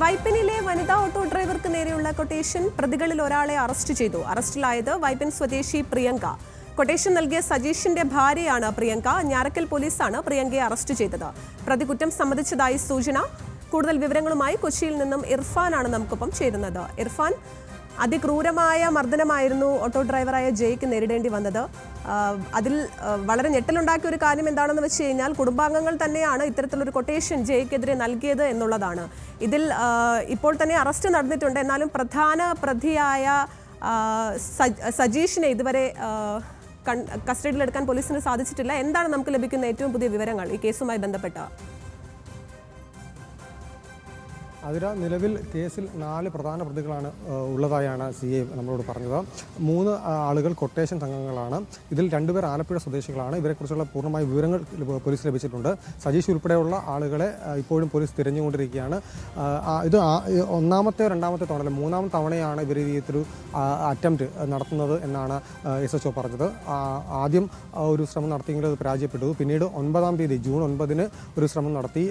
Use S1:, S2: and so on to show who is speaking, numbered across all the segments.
S1: വൈപ്പിനിലെ വനിതാ ഓട്ടോ ഡ്രൈവർക്ക് നേരെയുള്ള കൊട്ടേഷൻ പ്രതികളിൽ ഒരാളെ അറസ്റ്റ് ചെയ്തു. അറസ്റ്റിലായത് വൈപ്പിൻ സ്വദേശി പ്രിയങ്ക. കൊട്ടേഷൻ നൽകിയ സജീഷിന്റെ ഭാര്യയാണ് പ്രിയങ്ക. ഞാറക്കൽ പോലീസാണ് പ്രിയങ്കയെ അറസ്റ്റ് ചെയ്തത്. പ്രതി കുറ്റം സമ്മതിച്ചതായി സൂചന. കൂടുതൽ വിവരങ്ങളുമായി കൊച്ചിയിൽ നിന്നും ഇർഫാനാണ് നമുക്കൊപ്പം ചേരുന്നത്. ഇർഫാൻ അതിക്രൂരമായ മർദ്ദനമായിരുന്നു ഓട്ടോ ഡ്രൈവറായ ജയ്ക്ക് നേരിടേണ്ടി വന്നത്. അതിൽ വളരെ ഞെട്ടലുണ്ടാക്കിയ ഒരു കാര്യം എന്താണെന്ന് വെച്ച് കഴിഞ്ഞാൽ കുടുംബാംഗങ്ങൾ തന്നെയാണ് ഇത്തരത്തിലൊരു കൊട്ടേഷൻ ജയ്ക്കെതിരെ നൽകിയത് എന്നുള്ളതാണ്. ഇതിൽ ഇപ്പോൾ തന്നെ അറസ്റ്റ് നടന്നിട്ടുണ്ട്. എന്നാലും പ്രധാന പ്രതിയായ സജീഷിനെ ഇതുവരെ കസ്റ്റഡിയിലെടുക്കാൻ പോലീസിന് സാധിച്ചിട്ടില്ല. എന്താണ് നമുക്ക് ലഭിക്കുന്ന ഏറ്റവും പുതിയ വിവരങ്ങൾ ഈ കേസുമായി ബന്ധപ്പെട്ട?
S2: അതിര നിലവിൽ കേസിൽ നാല് പ്രധാന പ്രതികളാണ് ഉള്ളതായാണ് സി ഐ നമ്മളോട് പറഞ്ഞത്. മൂന്ന് ആളുകൾ കൊട്ടേഷൻ സംഘങ്ങളാണ്. ഇതിൽ രണ്ടുപേർ ആലപ്പുഴ സ്വദേശികളാണ്. ഇവരെക്കുറിച്ചുള്ള പൂർണമായ വിവരങ്ങൾ പോലീസ് ലഭിച്ചിട്ടുണ്ട്. സജീഷ് ഉൾപ്പെടെയുള്ള ആളുകളെ ഇപ്പോഴും പോലീസ് തിരഞ്ഞുകൊണ്ടിരിക്കുകയാണ്. ഇത് ഒന്നാമത്തെ രണ്ടാമത്തെ തവണ മൂന്നാമത്തെ തവണയാണ് ഇവർ ഈ ഒരു അറ്റംപ്റ്റ് നടത്തുന്നത് എന്നാണ് എസ് എച്ച് ഒ പറഞ്ഞത്. ആദ്യം ഒരു ശ്രമം നടത്തിയെങ്കിലും അത് പരാജയപ്പെട്ടു. പിന്നീട് ഒൻപതാം തീയതി ജൂൺ ഒൻപതിന് ഒരു ശ്രമം നടത്തി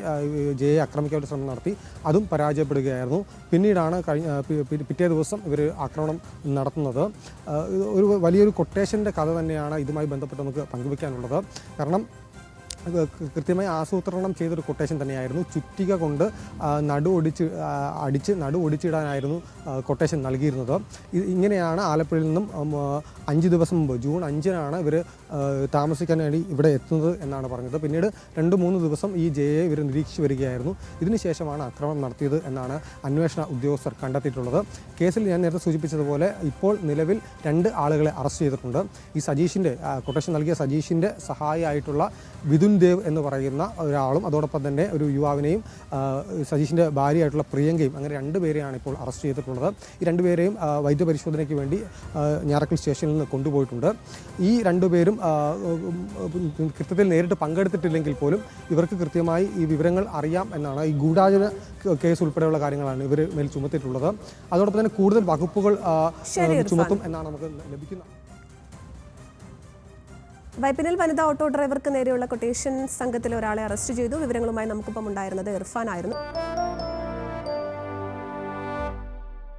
S2: ജയെ ആക്രമിക്കാൻ ഒരു ശ്രമം നടത്തി. അതും പരാജയപ്പെടുകയായിരുന്നു. പിന്നീടാണ് കഴിഞ്ഞ പിറ്റേ ദിവസം ഇവർ ആക്രമണം നടത്തുന്നത്. ഒരു വലിയൊരു കൊട്ടേഷന്റെ കഥ തന്നെയാണ് ഇതുമായി ബന്ധപ്പെട്ട് നമുക്ക് പങ്കുവെക്കാനുള്ളത്. കാരണം കൃത്യമായി ആസൂത്രണം ചെയ്തൊരു കൊട്ടേഷൻ തന്നെയായിരുന്നു. ചുറ്റിക കൊണ്ട് നടു ഒടിച്ച് അടിച്ച് നടു ഒടിച്ചിടാനായിരുന്നു കൊട്ടേഷൻ നൽകിയിരുന്നത്. ഇങ്ങനെയാണ് ആലപ്പുഴയിൽ നിന്നും അഞ്ച് ദിവസം മുമ്പ് ജൂൺ അഞ്ചിനാണ് ഇവർ താമസിക്കാൻ വേണ്ടി ഇവിടെ എത്തുന്നത് എന്നാണ് പറഞ്ഞത്. പിന്നീട് രണ്ട് മൂന്ന് ദിവസം ഈ ജയയെ ഇവർ നിരീക്ഷിച്ചു വരികയായിരുന്നു. ഇതിനുശേഷമാണ് ആക്രമണം നടത്തിയത് എന്നാണ് അന്വേഷണ ഉദ്യോഗസ്ഥർ കണ്ടെത്തിയിട്ടുള്ളത്. കേസിൽ ഞാൻ നേരത്തെ സൂചിപ്പിച്ചതുപോലെ ഇപ്പോൾ നിലവിൽ രണ്ട് ആളുകളെ അറസ്റ്റ് ചെയ്തിട്ടുണ്ട്. ഈ സജീഷിന്റെ കൊട്ടേഷൻ നൽകിയ സജീഷിന്റെ സഹായിയായിട്ടുള്ള വിതുൻ ദേവ് എന്ന് പറയുന്ന ഒരാളും അതോടൊപ്പം തന്നെ ഒരു യുവാവിനെയും സജീഷിന്റെ ഭാര്യയായിട്ടുള്ള പ്രിയങ്കയും അങ്ങനെ രണ്ട് പേരെയാണ് ഇപ്പോൾ അറസ്റ്റ് ചെയ്തിട്ടുള്ളത്. ഈ രണ്ടുപേരെയും വൈദ്യപരിശോധനയ്ക്ക് വേണ്ടി ഞാറക്കൽ സ്റ്റേഷനിൽ നിന്ന് കൊണ്ടുപോയിട്ടുണ്ട്. ഈ രണ്ടുപേരും കൃത്യത്തിൽ നേരിട്ട് പങ്കെടുത്തിട്ടില്ലെങ്കിൽ പോലും ഇവർക്ക് കൃത്യമായി ഈ വിവരങ്ങൾ അറിയാം എന്നാണ് ഈ ഗൂഢാചന കേസ് ഉൾപ്പെടെയുള്ള കാര്യങ്ങളാണ് ഇവർ മേൽ ചുമത്തിയിട്ടുള്ളത്. അതോടൊപ്പം തന്നെ കൂടുതൽ വകുപ്പുകൾ. ചുമത്തും എന്നാണ് നമുക്ക് ലഭിക്കുന്നത്.
S1: വൈപ്പിനിൽ വനിതാ ഓട്ടോ ഡ്രൈവർക്ക് നേരെയുള്ള കൊട്ടേഷൻ സംഘത്തിലെ ഒരാളെ അറസ്റ്റ് ചെയ്തു. വിവരങ്ങളുമായി നമുക്കൊപ്പം ഉണ്ടായിരുന്നത് ഇർഫാൻ ആയിരുന്നു.